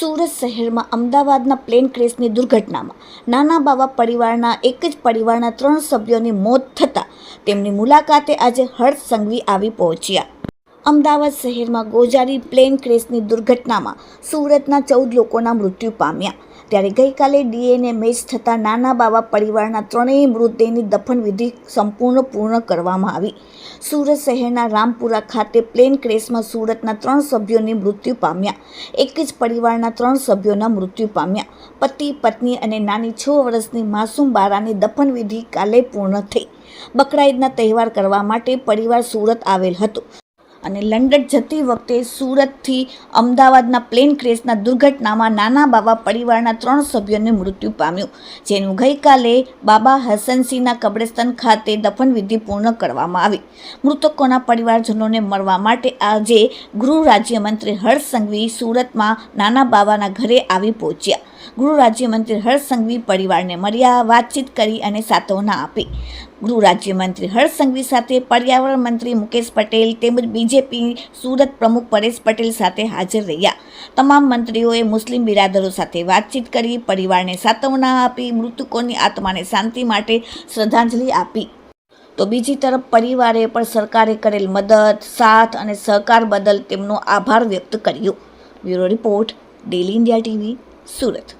સુરત શહેરમાં અમદાવાદના પ્લેન ક્રેશની દુર્ઘટનામાં નાના બાવા પરિવારના એક જ પરિવારના ત્રણ સભ્યોની મોત થતાં તેમની મુલાકાતે આજે હર્ષ સંઘવી આવી પહોંચ્યા. અમદાવાદ શહેરમાં ગોજારી પ્લેન ક્રેશની દુર્ઘટનામાં સુરતના ચૌદ લોકોના મૃત્યુ પામ્યા. ત્યારે ગઈકાલે ડીએનએ મેચ થતાં નાના બાવા પરિવારના ત્રણેય મૃતદેહની દફનવિધિ સંપૂર્ણ પૂર્ણ કરવામાં આવી. સુરત શહેરના રામપુરા ખાતે પ્લેન ક્રેશમાં સુરતના ત્રણ સભ્યોની મૃત્યુ પામ્યા. એક જ પરિવારના ત્રણ સભ્યોના મૃત્યુ પામ્યા. પતિ, પત્ની અને નાની છ વર્ષની માસૂમ બારાની દફનવિધિ કાલે પૂર્ણ થઈ. બકરાઈદના તહેવાર કરવા માટે પરિવાર સુરત આવેલ હતો. અને લંડન જતી વખતે સુરતથી અમદાવાદના પ્લેન ક્રેશના દુર્ઘટનામાં નાના બાબા પરિવારના ત્રણ સભ્યોને મૃત્યુ પામ્યું, જેનું ગઈકાલે બાબા હસનસિંહના કબ્રસ્તાન ખાતે દફનવિધિ પૂર્ણ કરવામાં આવી. મૃતકોના પરિવારજનોને મળવા માટે આજે ગૃહ રાજ્યમંત્રી હર્ષ સંઘવી સુરતમાં નાના બાબાના ઘરે આવી પહોંચ્યા. ગૃહ રાજ્યમંત્રી હર્ષ સંઘવી પરિવારને મળ્યા, વાતચીત કરી અને સાંત્વના આપી. ગૃહ રાજ્યમંત્રી હર્ષ સંઘવી સાથે પર્યાવરણ મંત્રી મુકેશ પટેલ તેમજ બીજેપી સુરત પ્રમુખ પરેશ પટેલ સાથે હાજર રહ્યા. તમામ મંત્રીઓએ મુસ્લિમ બિરાદરો સાથે વાતચીત કરી, પરિવારને સાંત્વના આપી, મૃતકોની આત્માને શાંતિ માટે શ્રદ્ધાંજલિ આપી. તો બીજી તરફ પરિવારે પણ સરકારે કરેલ મદદ, સાથ અને સહકાર બદલ તેમનો આભાર વ્યક્ત કર્યો. Bureau report, daily India TV, Surat.